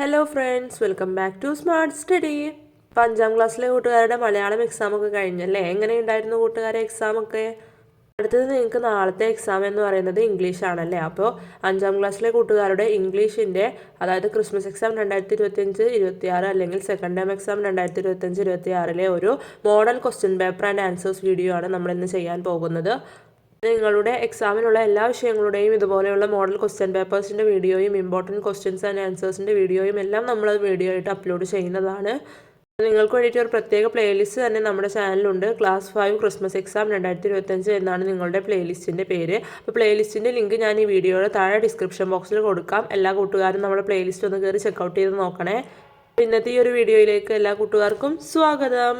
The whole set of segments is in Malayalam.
Hello friends welcome back to smart study അഞ്ചാം ക്ലാസ്സിലെ കൂട്ടുകാരുടെ മലയാളം എക്സാം ഒക്കെ കഴിഞ്ഞല്ലേ? എങ്ങനെയുണ്ടായിരുന്നു കൂട്ടുകാരെ എക്സാം ഒക്കെ? അടുത്തത് നിങ്ങൾക്ക് നാളത്തെ എക്സാം എന്ന് പറയുന്നത് ഇംഗ്ലീഷ് ആണല്ലേ? അപ്പോൾ അഞ്ചാം ക്ലാസ്സിലെ കൂട്ടുകാരുടെ ഇംഗ്ലീഷിന്റെ അതായത് ക്രിസ്മസ് എക്സാം രണ്ടായിരത്തി ഇരുപത്തിയഞ്ച് ഇരുപത്തിയാറ് അല്ലെങ്കിൽ സെക്കൻഡ് ടൈം എക്സാം രണ്ടായിരത്തി ഇരുപത്തഞ്ച് ഇരുപത്തി ആറിലെ ഒരു model question paper and answers video ആണ് നമ്മൾ ഇന്ന് ചെയ്യാൻ പോകുന്നത്. നിങ്ങളുടെ എക്സാമിനുള്ള എല്ലാ വിഷയങ്ങളുടെയും ഇതുപോലെയുള്ള മോഡൽ ക്വസ്റ്റ്യൻ പേപ്പേഴ്സിന്റെ വീഡിയോയും ഇമ്പോർട്ടന്റ് ക്വസ്റ്റ്യൻസ് ആൻഡ് ആൻസേഴ്സിന്റെ വീഡിയോയും എല്ലാം നമ്മൾ വീഡിയോ ആയിട്ട് അപ്ലോഡ് ചെയ്യുന്നതാണ്. നിങ്ങൾക്ക് വേണ്ടിയിട്ട് ഒരു പ്രത്യേക പ്ലേലിസ്റ്റ് തന്നെ നമ്മുടെ ചാനലുണ്ട് ക്ലാസ് ഫൈവ് ക്രിസ്മസ് എക്സാം രണ്ടായിരത്തി ഇരുപത്തഞ്ച് എന്നാണ് നിങ്ങളുടെ പ്ലേലിസ്റ്റിന്റെ പേര്. അപ്പോൾ പ്ലേലിസ്റ്റിന്റെ ലിങ്ക് ഞാൻ ഈ വീഡിയോയുടെ താഴെ ഡിസ്ക്രിപ്ഷൻ ബോക്സിൽ കൊടുക്കാം. എല്ലാ കൂട്ടുകാരും നമ്മുടെ പ്ലേലിസ്റ്റ് ഒന്ന് കയറി ചെക്കൗട്ട് ചെയ്ത് നോക്കണേ. ഇന്നത്തെ ഈ ഒരു വീഡിയോയിലേക്ക് എല്ലാ കൂട്ടുകാർക്കും സ്വാഗതം.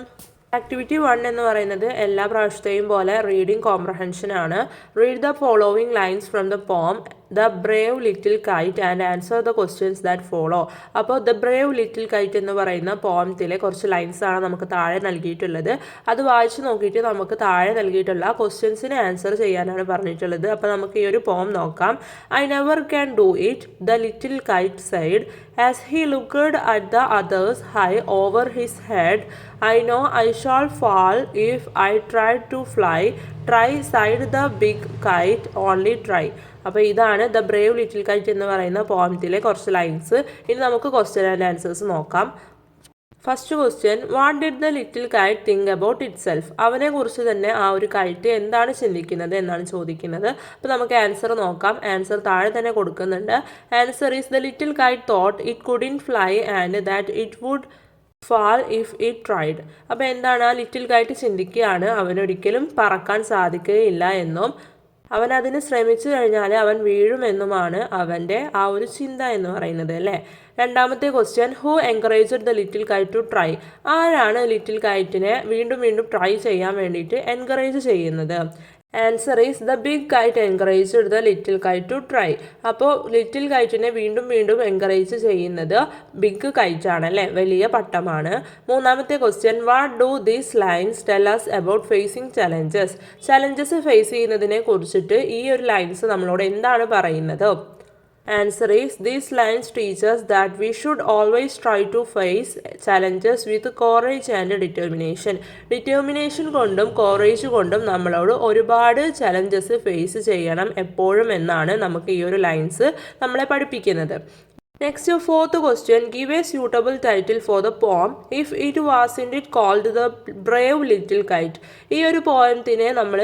ആക്ടിവിറ്റി വൺ എന്ന് പറയുന്നത് എല്ലാ പ്രാവശ്യത്തെയും പോലെ റീഡിംഗ് കോംപ്രഹെൻഷൻ ആണ്. Read the following lines from the poem the brave little kite and answer the questions that follow അപ്പോൾ ദ ബ്രേവ് ലിറ്റിൽ കൈറ്റ് എന്ന് പറയുന്ന പോംത്തിലെ കുറച്ച് ലൈൻസ് ആണ് നമുക്ക് താഴെ നൽകിയിട്ടുള്ളത്. അത് വായിച്ച് നോക്കിയിട്ട് നമുക്ക് താഴെ നൽകിയിട്ടുള്ള ക്വസ്റ്റ്യൻസിന് ആൻസർ ചെയ്യാനാണ് പറഞ്ഞിട്ടുള്ളത്. അപ്പോൾ നമുക്ക് ഈ ഒരു പോം നോക്കാം. I never can do it the little kite sighed as he looked at the others high over his head I know I shall fall if I try to fly try sighed the big kite only try അപ്പോൾ ഇതാണ് ദ ബ്രേവ് ലിറ്റിൽ കൈറ്റ് എന്ന് പറയുന്ന പോയിന്റിലെ കുറച്ച് ലൈൻസ് ഇനി നമുക്ക് ക്വസ്റ്റ്യൻ ആൻഡ് ആൻസേഴ്സ് നോക്കാം. First question what did the little kite think about itself അവനെ കുറിച്ച് തന്നെ ആ ഒരു കൈറ്റ് എന്താണ് ചിന്തിക്കുന്നത് എന്നാണ് ചോദിക്കുന്നത്. അപ്പോൾ നമുക്ക് ആൻസർ നോക്കാം. ആൻസർ താഴെ തന്നെ കൊടുക്കുന്നുണ്ട്. Answer is the little kite thought it couldn't fly and that it would fall if it tried അപ്പോൾ എന്താണ് ആ ലിറ്റിൽ കൈറ്റ് ചിന്തിക്കുകയാണ്? അവനൊരിക്കലും പറക്കാൻ സാധിക്കുകയില്ല എന്നും. അവൻ അതിന് ശ്രമിച്ചു കഴിഞ്ഞാൽ അവൻ വീഴുമെന്നുമാണ് അവന്റെ ആ ഒരു ചിന്ത എന്ന് പറയുന്നത് അല്ലേ? രണ്ടാമത്തെ question who encourage the little kite to try ആരാണ് ലിറ്റിൽ കൈറ്റിനെ വീണ്ടും വീണ്ടും ട്രൈ ചെയ്യാൻ വേണ്ടിയിട്ട് എൻകറേജ് ചെയ്യുന്നത്? Answer is the big kite encourage the little kite to try അപ്പോൾ ലിറ്റിൽ കൈറ്റിനെ വീണ്ടും വീണ്ടും എൻകറേജ് ചെയ്യുന്നത് ബിഗ് കൈറ്റ് ആണ് അല്ലേ? വലിയ പട്ടമാണ്. മൂന്നാമത്തെ question what do these lines tell us about facing challenges challenges face ചെയ്യുന്നതിനെ കുറിച്ചിട്ട് ഈ ഒരു ലൈൻസ് നമ്മളോട് എന്താണ് പറയുന്നത്? Answer is these lines teachers that we should always try to face challenges with courage and determination determination കൊണ്ടും കോറേജ് കൊണ്ടും നമ്മളോട് ഒരുപാട് ചലഞ്ചസ് ഫേസ് ചെയ്യണം എപ്പോഴും എന്നാണ് നമുക്ക് ഈ ഒരു ലൈൻസ് നമ്മളെ പഠിപ്പിക്കുന്നത്. Next fourth question give a suitable title for the poem if it was in it called the brave little kite ഈ ഒരു പോയത്തിനെ നമ്മൾ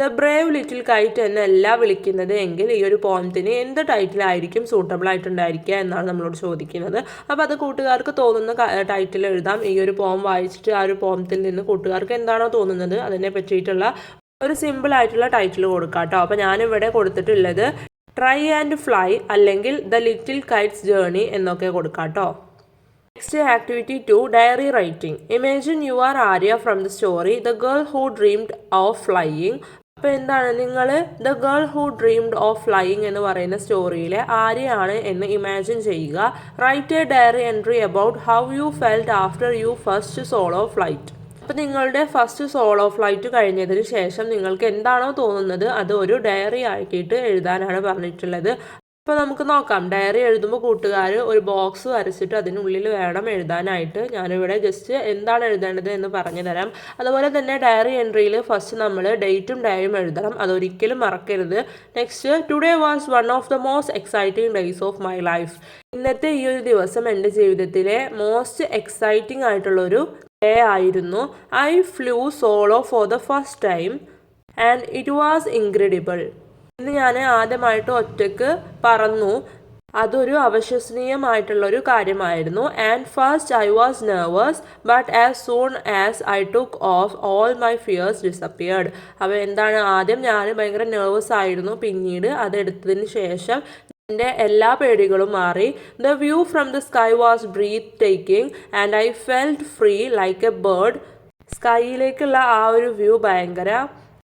ദ ബ്രേവ് ലിറ്റിൽ കൈറ്റ് എന്നല്ല വിളിക്കുന്നത്. എങ്കിൽ ഈ ഒരു പോയത്തിന് എന്ത് ടൈറ്റിലായിരിക്കും സൂട്ടബിൾ ആയിട്ടുണ്ടായിരിക്കുക എന്നാണ് നമ്മളോട് ചോദിക്കുന്നത്. അപ്പോൾ അത് കൂട്ടുകാർക്ക് തോന്നുന്ന ടൈറ്റിൽ എഴുതാം. ഈ ഒരു പോം വായിച്ചിട്ട് ആ ഒരു പോമത്തിൽ നിന്ന് കൂട്ടുകാർക്ക് എന്താണോ തോന്നുന്നത് അതിനെ പറ്റിയിട്ടുള്ള ഒരു സിമ്പിൾ ആയിട്ടുള്ള ടൈറ്റിൽ കൊടുക്കാം കേട്ടോ. അപ്പോൾ ഞാനിവിടെ കൊടുത്തിട്ടുള്ളത് ട്രൈ ആൻഡ് ഫ്ലൈ അല്ലെങ്കിൽ ദ ലിറ്റിൽ കൈറ്റ്സ് ജേർണി എന്നൊക്കെ കൊടുക്കാം കേട്ടോ. Next activity two diary writing imagine you are Arya from the story the girl who dreamed of flying അപ്പോൾ എന്താണ് നിങ്ങൾ the girl who dreamed of flying എന്ന് പറയുന്ന സ്റ്റോറിയിലെ ആരെയാണ് എന്ന് ഇമാജിൻ ചെയ്യുക. Write a diary entry about how you felt after you first solo flight അപ്പോൾ നിങ്ങളുടെ ഫസ്റ്റ് സോളോ ഫ്ലൈറ്റ് കഴിഞ്ഞതിന് ശേഷം നിങ്ങൾക്ക് എന്താണോ തോന്നുന്നത് അത് ഒരു ഡയറി ആക്കിയിട്ട് എഴുതാനാണ് പറഞ്ഞിട്ടുള്ളത്. അപ്പോൾ നമുക്ക് നോക്കാം. ഡയറി എഴുതുമ്പോൾ കൂട്ടുകാർ ഒരു ബോക്സ് വരച്ചിട്ട് അതിനുള്ളിൽ വേണം എഴുതാനായിട്ട്. ഞാനിവിടെ ജസ്റ്റ് എന്താണ് എഴുതേണ്ടത് എന്ന് പറഞ്ഞു തരാം. അതുപോലെ തന്നെ ഡയറി എൻട്രിയിൽ ഫസ്റ്റ് നമ്മൾ ഡേറ്റും ഡയറിയും എഴുതണം. അതൊരിക്കലും മറക്കരുത്. Next today was one of the most exciting days of my life ഇന്നത്തെ ഈ ഒരു ദിവസം എന്റെ ജീവിതത്തിലെ മോസ്റ്റ് എക്സൈറ്റിംഗ് ആയിട്ടുള്ളൊരു ഡേ ആയിരുന്നു. I flew solo for the first time and it was incredible ഇന്ന് ഞാൻ ആദ്യമായിട്ട് ഒറ്റയ്ക്ക് പറന്നു. അതൊരു അവിശ്വസനീയമായിട്ടുള്ളൊരു കാര്യമായിരുന്നു. And first I was nervous but as soon as I took off all my fears disappeared അപ്പോൾ എന്താണ് ആദ്യം ഞാൻ ഭയങ്കര നെർവസ് ആയിരുന്നു. പിന്നീട് അതെടുത്തതിന് ശേഷം എന്റെ എല്ലാ പേടികളും മാറി. The view from the sky was breathtaking and I felt free like a bird സ്കൈയിലേക്കുള്ള ആ ഒരു വ്യൂ ഭയങ്കര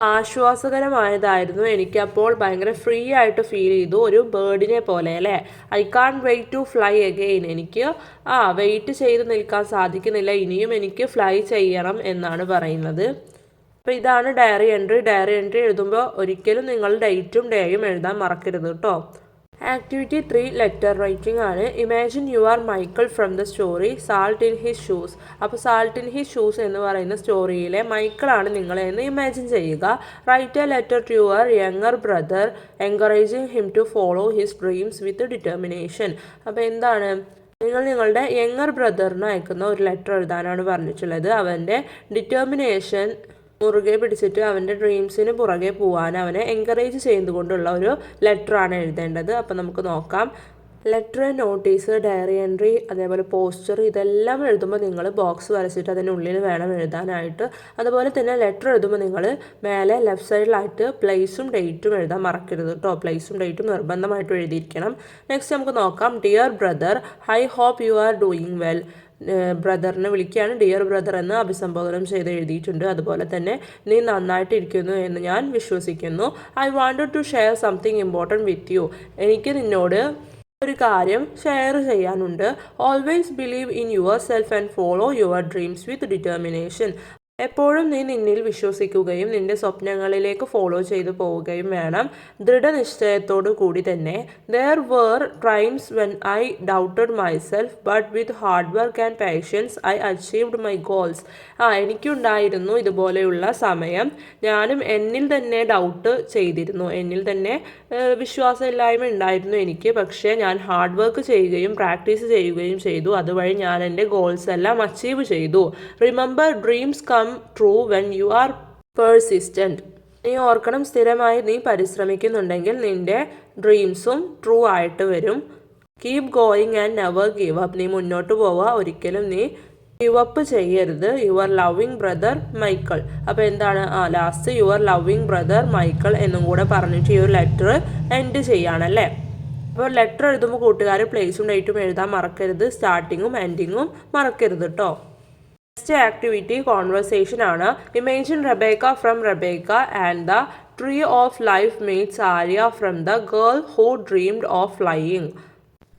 ആശ്വാസകരമായതായിരുന്നു. എനിക്കപ്പോൾ ഭയങ്കര ഫ്രീ ആയിട്ട് ഫീൽ ചെയ്തു ഒരു ബേർഡിനെ പോലെ അല്ലേ? I can't wait to fly again എനിക്ക് ആ വെയിറ്റ് ചെയ്ത് നിൽക്കാൻ സാധിക്കുന്നില്ല. ഇനിയും എനിക്ക് ഫ്ലൈ ചെയ്യണം എന്നാണ് പറയുന്നത്. അപ്പോൾ ഇതാണ് ഡയറി എൻട്രി ഡയറി എൻട്രി എഴുതുമ്പോൾ ഒരിക്കലും നിങ്ങൾ ഡേറ്റും ഡേയും എഴുതാൻ മറക്കരുത് കേട്ടോ ആക്ടിവിറ്റി ത്രീ ലെറ്റർ റൈറ്റിംഗ് ആണ്. Imagine you are Michael from the story salt in his shoes അപ്പോൾ സാൾട്ട് ഇൻ ഹിസ് ഷൂസ് എന്ന് പറയുന്ന സ്റ്റോറിയിലെ മൈക്കിളാണ് നിങ്ങളെ എന്ന് ഇമാജിൻ ചെയ്യുക. Write a letter to your younger brother encouraging him to follow his dreams with determination അപ്പോൾ എന്താണ്? നിങ്ങൾ നിങ്ങളുടെ യങ്ങർ ബ്രദറിന് അയക്കുന്ന ഒരു ലെറ്റർ എഴുതാനാണ് പറഞ്ഞിട്ടുള്ളത്. അവന്റെ ഡിറ്റർമിനേഷൻ മുറുകെ പിടിച്ചിട്ട് അവന്റെ ഡ്രീംസിന് പുറകെ പോകാൻ അവനെ എൻകറേജ് ചെയ്തുകൊണ്ടുള്ള ഒരു ലെറ്ററാണ് എഴുതേണ്ടത്. അപ്പോൾ നമുക്ക് നോക്കാം. ലെറ്റർ നോട്ടീസ് ഡയറി എൻട്രി അതേപോലെ പോസ്റ്റർ ഇതെല്ലാം എഴുതുമ്പോൾ നിങ്ങൾ ബോക്സ് വരച്ചിട്ട് അതിനുള്ളിൽ വേണം എഴുതാനായിട്ട്. അതുപോലെ തന്നെ ലെറ്റർ എഴുതുമ്പോൾ നിങ്ങൾ മേലെ ലെഫ്റ്റ് സൈഡിലായിട്ട് പ്ലേസും ഡേറ്റും എഴുതാൻ മറക്കരുത് കേട്ടോ പ്ലേസും ഡേറ്റും നിർബന്ധമായിട്ടും എഴുതിയിരിക്കണം. നെക്സ്റ്റ് നമുക്ക് നോക്കാം. Dear brother I hope you are doing well ബ്രദറിനെ വിളിക്കുകയാണ്. ഡിയർ ബ്രദർ എന്ന് അഭിസംബോധനം ചെയ്ത് എഴുതിയിട്ടുണ്ട്. അതുപോലെ തന്നെ നീ നന്നായിട്ടിരിക്കുന്നു എന്ന് ഞാൻ വിശ്വസിക്കുന്നു. I wanted to share something important with you എനിക്ക് നിന്നോട് ഒരു കാര്യം ഷെയർ ചെയ്യാനുണ്ട്. Always believe in yourself and follow your dreams with determination എപ്പോഴും നീ നിന്നിൽ വിശ്വസിക്കുകയും നിന്റെ സ്വപ്നങ്ങളിലേക്ക് ഫോളോ ചെയ്തു പോവുകയും വേണം. ദൃഢനിശ്ചയത്തോടു കൂടി തന്നെ. There were times when I doubted myself but with hard work and patience I achieved my goals ആ എനിക്കുണ്ടായിരുന്നു ഇതുപോലെയുള്ള സമയം. ഞാനും എന്നിൽ തന്നെ ഡൗട്ട് ചെയ്തിരുന്നു. എന്നിൽ തന്നെ വിശ്വാസമില്ലായ്മ ഉണ്ടായിരുന്നു എനിക്ക്. പക്ഷേ ഞാൻ ഹാർഡ് വർക്ക് ചെയ്യുകയും പ്രാക്ടീസ് ചെയ്യുകയും ചെയ്തു. അതുവഴി ഞാൻ എന്റെ ഗോൾസ് എല്ലാം അച്ചീവ് ചെയ്തു. Remember dreams come true when you are persistent നീ ഓർക്കണം സ്ഥിരമായി നീ പരിശ്രമിക്കുന്നുണ്ടെങ്കിൽ നിന്റെ ഡ്രീംസും ട്രൂ ആയിട്ട് വരും. Keep going and never give up നീ മുന്നോട്ട് പോവുക. ഒരിക്കലും നീ ഗീവ് അപ്പ് ചെയ്യരുത്. യുവർ ലവിങ് ബ്രദർ മൈക്കിൾ അപ്പോൾ എന്താണ്? ആ last your loving brother Michael എന്നും കൂടെ പറഞ്ഞിട്ട് ഈ ഒരു ലെറ്റർ എൻഡ് ചെയ്യാണല്ലേ അപ്പോൾ ലെറ്റർ എഴുതുമ്പോൾ കൂട്ടുകാർ പ്ലേസും ഡേറ്റും എഴുതാൻ മറക്കരുത്. സ്റ്റാർട്ടിങ്ങും എൻഡിങ്ങും മറക്കരുത് കേട്ടോ നെക്സ്റ്റ് ആക്ടിവിറ്റി കോൺവെർസേഷൻ ആണ്. Imagine Rebecca from Rebecca and the tree of life meets Arya from the girl who dreamed of flying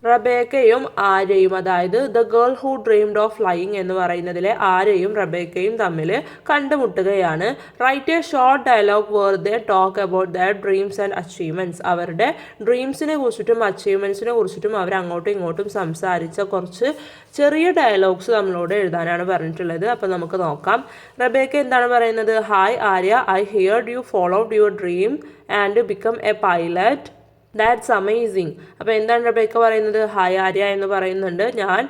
റബേക്കയും ആര്യയും അതായത് the girl who dreamed of flying എന്ന് പറയുന്നതിലെ ആര്യയും റബേക്കയും തമ്മിൽ കണ്ടുമുട്ടുകയാണ്. Write a short dialogue where they talk about their dreams and achievements അവരുടെ ഡ്രീംസിനെ കുറിച്ചിട്ടും അച്ചീവ്മെന്റ്സിനെ കുറിച്ചിട്ടും അവർ അങ്ങോട്ടും ഇങ്ങോട്ടും സംസാരിച്ച കുറച്ച് ചെറിയ ഡയലോഗ്സ് നമ്മളോട് എഴുതാനാണ് പറഞ്ഞിട്ടുള്ളത്. അപ്പോൾ നമുക്ക് നോക്കാം. റബേക്ക എന്താണ് പറയുന്നത്? Hi Arya. I heard you followed your dream and become a pilot that's amazing അപ്പോൾ എന്താണ് റബേക്ക പറയുന്നത്? ഹായ് ആര്യ എന്ന് പറയുന്നുണ്ട്. ഞാൻ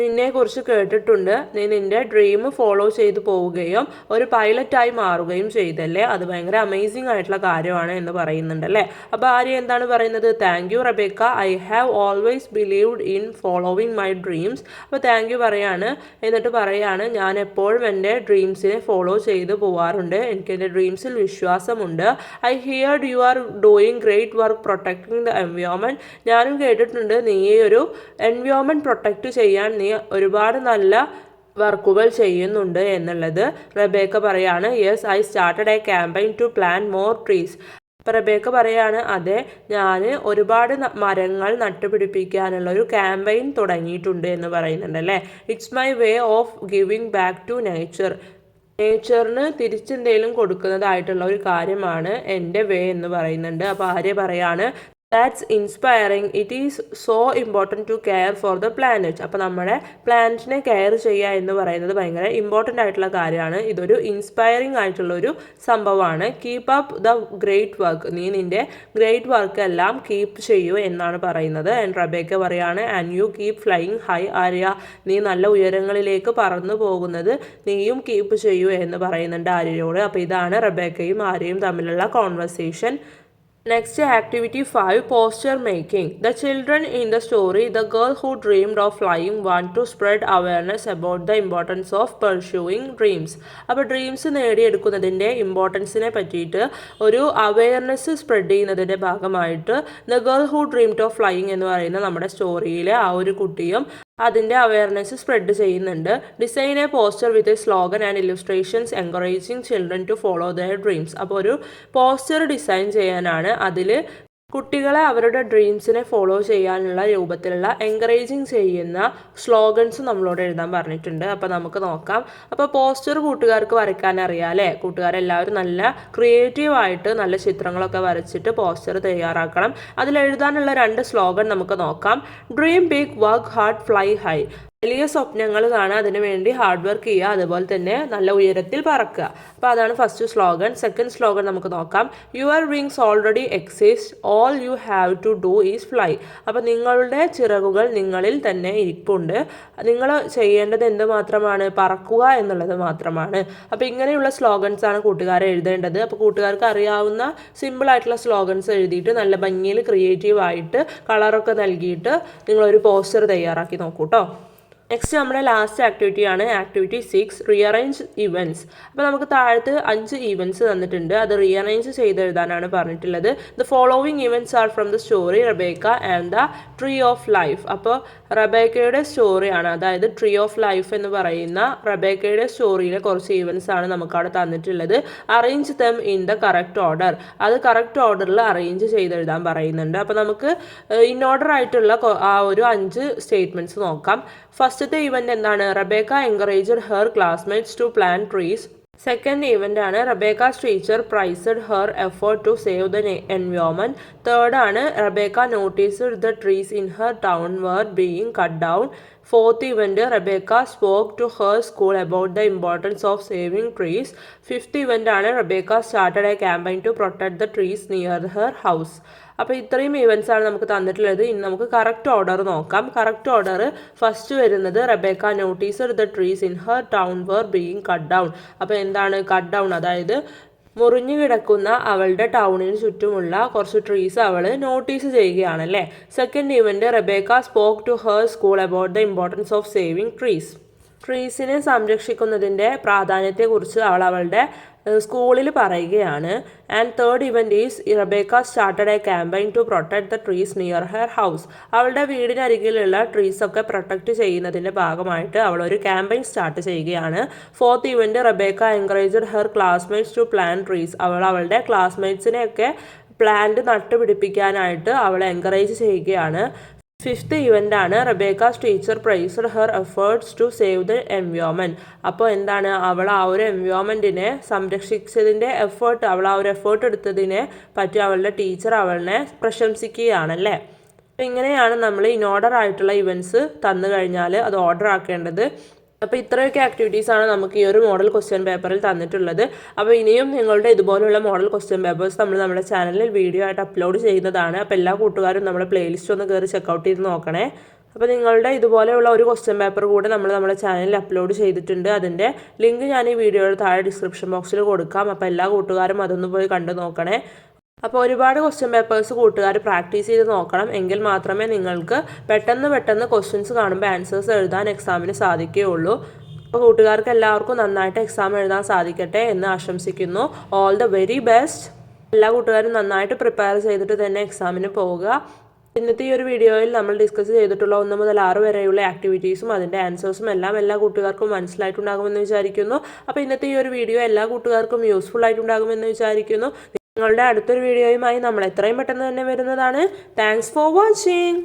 നിന്നെക്കുറിച്ച് കേട്ടിട്ടുണ്ട്. നീ നിന്റെ ഡ്രീം ഫോളോ ചെയ്ത് പോവുകയും ഒരു പൈലറ്റായി മാറുകയും ചെയ്തല്ലേ? അത് ഭയങ്കര അമേസിംഗ് ആയിട്ടുള്ള കാര്യമാണ് എന്ന് പറയുന്നുണ്ട് അല്ലേ അപ്പോൾ ആര്യ എന്താണ് പറയുന്നത്? Thank you Rebecca I have always believed in following my dreams അപ്പോൾ താങ്ക് യു പറയാണ്. എന്നിട്ട് പറയാണ് ഞാൻ എപ്പോഴും എന്റെ ഡ്രീംസിനെ ഫോളോ ചെയ്ത് പോവാറുണ്ട്. എനിക്ക് എന്റെ ഡ്രീംസിൽ വിശ്വാസമുണ്ട്. I heard you are doing great work protecting the environment ഞാനും കേട്ടിട്ടുണ്ട് നീ ഒരു എൻവയോൺമെന്റ് പ്രൊട്ടക്റ്റ് ചെയ്യാൻ നീ ഒരുപാട് നല്ല വർക്കുകൾ ചെയ്യുന്നുണ്ട് എന്നുള്ളത് റബേക്ക പറയാണ്. Yes I started a campaign to plan more trees പ്രബേക്ക Rebecca പറയാണ് അതെ ഞാൻ ഒരുപാട് മരങ്ങൾ നട്ടുപിടിപ്പിക്കാനുള്ള ഒരു ക്യാമ്പയിൻ തുടങ്ങിയിട്ടുണ്ട് എന്ന് പറയുന്നുണ്ട് അല്ലേ? It's my way of giving back to nature നേച്ചറിന് തിരിച്ചെന്തെങ്കിലും കൊടുക്കുന്നതായിട്ടുള്ള ഒരു കാര്യമാണ് എന്റെ വേ എന്ന് പറയുന്നുണ്ട്. അപ്പോൾ ആര്യ പറയാണ് that's inspiring it is so important to care for the planet അപ്പോൾ നമ്മുടെ പ്ലാനറ്റിനെ കെയർ ചെയ്യുക എന്ന് പറയുന്നത് ഭയങ്കര ഇമ്പോർട്ടന്റ് ആയിട്ടുള്ള കാര്യമാണ്. ഇതൊരു ഇൻസ്പയറിംഗ് ആയിട്ടുള്ള ഒരു സംഭവമാണ്. Keep up the great work നീ നിന്റെ ഗ്രേറ്റ് വർക്ക് എല്ലാം കീപ്പ് ചെയ്യൂ എന്നാണ് പറയുന്നത്. ആൻഡ് റബേക്ക പറയാണ് and you keep flying high Arya. നീ നല്ല ഉയരങ്ങളിലേക്ക് പറന്നു പോകുന്നത് നീയും കീപ്പ് ചെയ്യൂ എന്ന് പറയുന്നുണ്ട് ആര്യയോട്. അപ്പോൾ ഇതാണ് റബേക്കയും ആര്യയും തമ്മിലുള്ള conversation Next activity 5 posture making. The children in the story, the girl who dreamed of flying want to spread awareness about the importance of pursuing dreams. അപ്പോൾ ഡ്രീംസ് നേടിയെടുക്കുന്നതിന്റെ ഇമ്പോർട്ടൻസിനെ പറ്റിയിട്ട് ഒരു അവയർനെസ് സ്പ്രെഡ് ചെയ്യുന്നതിന്റെ ഭാഗമായിട്ട് the girl who dreamed of flying എന്ന് പറയുന്ന നമ്മുടെ സ്റ്റോറിയിലെ ആ ഒരു കുട്ടിയും അതിന്റെ അവയർനെസ് സ്പ്രെഡ് ചെയ്യുന്നുണ്ട്. Design a poster with a slogan and illustrations encouraging children to follow their dreams അപ്പോൾ ഒരു പോസ്റ്റർ ഡിസൈൻ ചെയ്യാനാണ് അതിൽ കുട്ടികളെ അവരുടെ ഡ്രീംസിനെ ഫോളോ ചെയ്യാനുള്ള രൂപത്തിലുള്ള എൻകറേജിങ് ചെയ്യുന്ന സ്ലോഗൻസ് നമ്മളോട് എഴുതാൻ പറഞ്ഞിട്ടുണ്ട്. അപ്പോൾ നമുക്ക് നോക്കാം. അപ്പോൾ പോസ്റ്റർ കൂട്ടുകാർക്ക് വരയ്ക്കാൻ അറിയാം അല്ലേ? കൂട്ടുകാരെല്ലാവരും നല്ല ക്രിയേറ്റീവായിട്ട് നല്ല ചിത്രങ്ങളൊക്കെ വരച്ചിട്ട് പോസ്റ്റർ തയ്യാറാക്കണം. അതിൽ എഴുതാനുള്ള രണ്ട് സ്ലോഗൻ നമുക്ക് നോക്കാം. Dream big work hard fly high വലിയ സ്വപ്നങ്ങൾ കാണുക അതിനു വേണ്ടി ഹാർഡ് വർക്ക് ചെയ്യുക അതുപോലെ തന്നെ നല്ല ഉയരത്തിൽ പറക്കുക. അപ്പോൾ അതാണ് ഫസ്റ്റ് സ്ലോഗൻ സെക്കൻഡ് സ്ലോഗൻ നമുക്ക് നോക്കാം. Your wings already exist all you have to do is fly അപ്പോൾ നിങ്ങളുടെ ചിറകുകൾ നിങ്ങളിൽ തന്നെ ഇരിപ്പുണ്ട്. നിങ്ങൾ ചെയ്യേണ്ടത് എന്ത് മാത്രമാണ്? പറക്കുക എന്നുള്ളത് മാത്രമാണ്. അപ്പോൾ ഇങ്ങനെയുള്ള സ്ലോഗൻസ് ആണ് കൂട്ടുകാരെ എഴുതേണ്ടത്. അപ്പോൾ കൂട്ടുകാർക്ക് അറിയാവുന്ന സിമ്പിളായിട്ടുള്ള സ്ലോഗൻസ് എഴുതിയിട്ട് നല്ല ഭംഗിയിൽ ക്രിയേറ്റീവായിട്ട് കളറൊക്കെ നൽകിയിട്ട് നിങ്ങളൊരു പോസ്റ്റർ തയ്യാറാക്കി നോക്കൂ കേട്ടോ നെക്സ്റ്റ് നമ്മുടെ ലാസ്റ്റ് ആക്ടിവിറ്റി ആണ് ആക്ടിവിറ്റി സിക്സ് റീഅറേഞ്ച് ഇവന്റ്സ് അപ്പോൾ നമുക്ക് താഴത്ത് അഞ്ച് ഇവന്റ്സ് തന്നിട്ടുണ്ട്. അത് റീഅറേഞ്ച് ചെയ്തെഴുതാനാണ് പറഞ്ഞിട്ടുള്ളത്. The following events are from the story Rebecca and the tree of life അപ്പോൾ റബേക്കയുടെ സ്റ്റോറിയാണ് അതായത് ട്രീ ഓഫ് ലൈഫ് എന്ന് പറയുന്ന റബേക്കയുടെ സ്റ്റോറിയിലെ കുറച്ച് ഈവൻസ് ആണ് നമുക്ക് അവിടെ തന്നിട്ടുള്ളത്. Arrange them in the correct order അത് കറക്റ്റ് ഓർഡറിൽ അറേഞ്ച് ചെയ്തെഴുതാൻ പറയുന്നുണ്ട്. അപ്പോൾ നമുക്ക് ഇൻ ഓർഡർ ആയിട്ടുള്ള ആ ഒരു അഞ്ച് സ്റ്റേറ്റ്മെന്റ്സ് നോക്കാം. ഫസ്റ്റത്തെ ഇവന്റ് എന്താണ്? Rebecca encouraged her classmates to plan trees second event ആണ് Rebecca's teacher praised her effort to save the environment third ആണ് Rebecca noticed the trees in her town were being cut down fourth event Rebecca spoke to her school about the importance of saving trees fifth ആണ് Rebecca started a campaign to protect the trees near her house അപ്പോൾ ഇത്രയും ഇവന്റ്സ് ആണ് നമുക്ക് തന്നിട്ടുള്ളത്. ഇനി നമുക്ക് കറക്റ്റ് ഓർഡർ നോക്കാം. കറക്റ്റ് ഓർഡർ ഫസ്റ്റ് വരുന്നത് Rebecca notice the trees in her town were being cut down അപ്പോൾ എന്താണ് കട്ട് ഡൗൺ അതായത് മുറിഞ്ഞു കിടക്കുന്ന അവളുടെ ടൗണിന് ചുറ്റുമുള്ള കുറച്ച് ട്രീസ് അവൾ notice ചെയ്യുകയാണല്ലേ? Second event Rebecca spoke to her school about the importance of saving trees ട്രീസിനെ സംരക്ഷിക്കുന്നതിന്റെ പ്രാധാന്യത്തെക്കുറിച്ച് അവൾ അവളുടെ സ്കൂളിൽ പറയുകയാണ്. And third event is Rebecca started a campaign to protect the trees near her house അവളുടെ വീടിനരികിലുള്ള ട്രീസൊക്കെ പ്രൊട്ടക്റ്റ് ചെയ്യുന്നതിന്റെ ഭാഗമായിട്ട് അവൾ ഒരു ക്യാമ്പയിൻ സ്റ്റാർട്ട് ചെയ്യുകയാണ്. Fourth event Rebecca encouraged her classmates to plan trees അവൾ അവളുടെ ക്ലാസ്മേറ്റ്സിനെയൊക്കെ പ്ലാന്റ് നട്ടുപിടിപ്പിക്കാനായിട്ട് അവൾ എൻകറേജ് ചെയ്യുകയാണ്. ഫിഫ്ത്ത് ആണ് Rebecca's teacher praised her efforts to save the environment അപ്പോൾ എന്താണ്? അവൾ ആ ഒരു എൻവയോൺമെന്റിനെ സംരക്ഷിച്ചതിന്റെ എഫേർട്ട് അവൾ ആ ഒരു എഫേർട്ട് എടുത്തതിനെ പറ്റി അവളുടെ ടീച്ചർ അവളിനെ പ്രശംസിക്കുകയാണല്ലേ? അപ്പോൾ ഇങ്ങനെയാണ് നമ്മൾ ഇൻ ഓർഡർ ആയിട്ടുള്ള ഇവന്റ്സ് തന്നു കഴിഞ്ഞാൽ അത് ഓർഡർ ആക്കേണ്ടത്. അപ്പോൾ ഇത്രയൊക്കെ ആക്ടിവിറ്റീസാണ് നമുക്ക് ഈ ഒരു മോഡൽ ക്വസ്റ്റ്യൻ പേപ്പറിൽ തന്നിട്ടുള്ളത്. അപ്പോൾ ഇനിയും നിങ്ങളുടെ ഇതുപോലുള്ള മോഡൽ ക്വസ്റ്റ്യൻ പേപ്പേഴ്സ് നമ്മൾ നമ്മുടെ ചാനലിൽ വീഡിയോ ആയിട്ട് അപ്ലോഡ് ചെയ്യുന്നതാണ്. അപ്പോൾ എല്ലാ കൂട്ടുകാരും നമ്മുടെ പ്ലേലിസ്റ്റ് ഒന്ന് കയറി ചെക്കൗട്ട് ചെയ്ത് നോക്കണേ. അപ്പോൾ നിങ്ങളുടെ ഇതുപോലെയുള്ള ഒരു ക്വസ്റ്റ്യൻ പേപ്പർ കൂടെ നമ്മൾ നമ്മുടെ ചാനലിൽ അപ്ലോഡ് ചെയ്തിട്ടുണ്ട്. അതിന്റെ ലിങ്ക് ഞാൻ ഈ വീഡിയോയുടെ താഴെ ഡിസ്ക്രിപ്ഷൻ ബോക്സിൽ കൊടുക്കാം. അപ്പോൾ എല്ലാ കൂട്ടുകാരും അതൊന്ന് പോയി കണ്ടു നോക്കണേ. അപ്പോൾ ഒരുപാട് ക്വസ്റ്റ്യൻ പേപ്പേഴ്സ് കൂട്ടുകാർ പ്രാക്ടീസ് ചെയ്ത് നോക്കണം. എങ്കിൽ മാത്രമേ നിങ്ങൾക്ക് പെട്ടെന്ന് പെട്ടെന്ന് ക്വസ്റ്റ്യൻസ് കാണുമ്പോൾ ആൻസേഴ്സ് എഴുതാൻ എക്സാമിന് സാധിക്കുകയുള്ളൂ. അപ്പോൾ കൂട്ടുകാർക്ക് എല്ലാവർക്കും നന്നായിട്ട് എക്സാം എഴുതാൻ സാധിക്കട്ടെ എന്ന് ആശംസിക്കുന്നു. ഓൾ ദ വെരി ബെസ്റ്റ് എല്ലാ കൂട്ടുകാരും നന്നായിട്ട് പ്രിപ്പയർ ചെയ്തിട്ട് തന്നെ എക്സാമിന് പോവുക. ഇന്നത്തെ ഈ ഒരു വീഡിയോയിൽ നമ്മൾ ഡിസ്കസ് ചെയ്തിട്ടുള്ള ഒന്ന് മുതൽ ആറ് വരെയുള്ള ആക്ടിവിറ്റീസും അതിന്റെ ആൻസേഴ്സും എല്ലാം എല്ലാ കൂട്ടുകാർക്കും മനസ്സിലായിട്ടുണ്ടാകുമെന്ന് വിചാരിക്കുന്നു. അപ്പോൾ ഇന്നത്തെ ഈ ഒരു വീഡിയോ എല്ലാ കൂട്ടുകാർക്കും യൂസ്ഫുൾ ആയിട്ടുണ്ടാകുമെന്ന് വിചാരിക്കുന്നു. നിങ്ങളുടെ അടുത്തൊരു വീഡിയോയുമായി നമ്മൾ എത്രയും പെട്ടെന്ന് തന്നെ വരുന്നതാണ്. Thanks for watching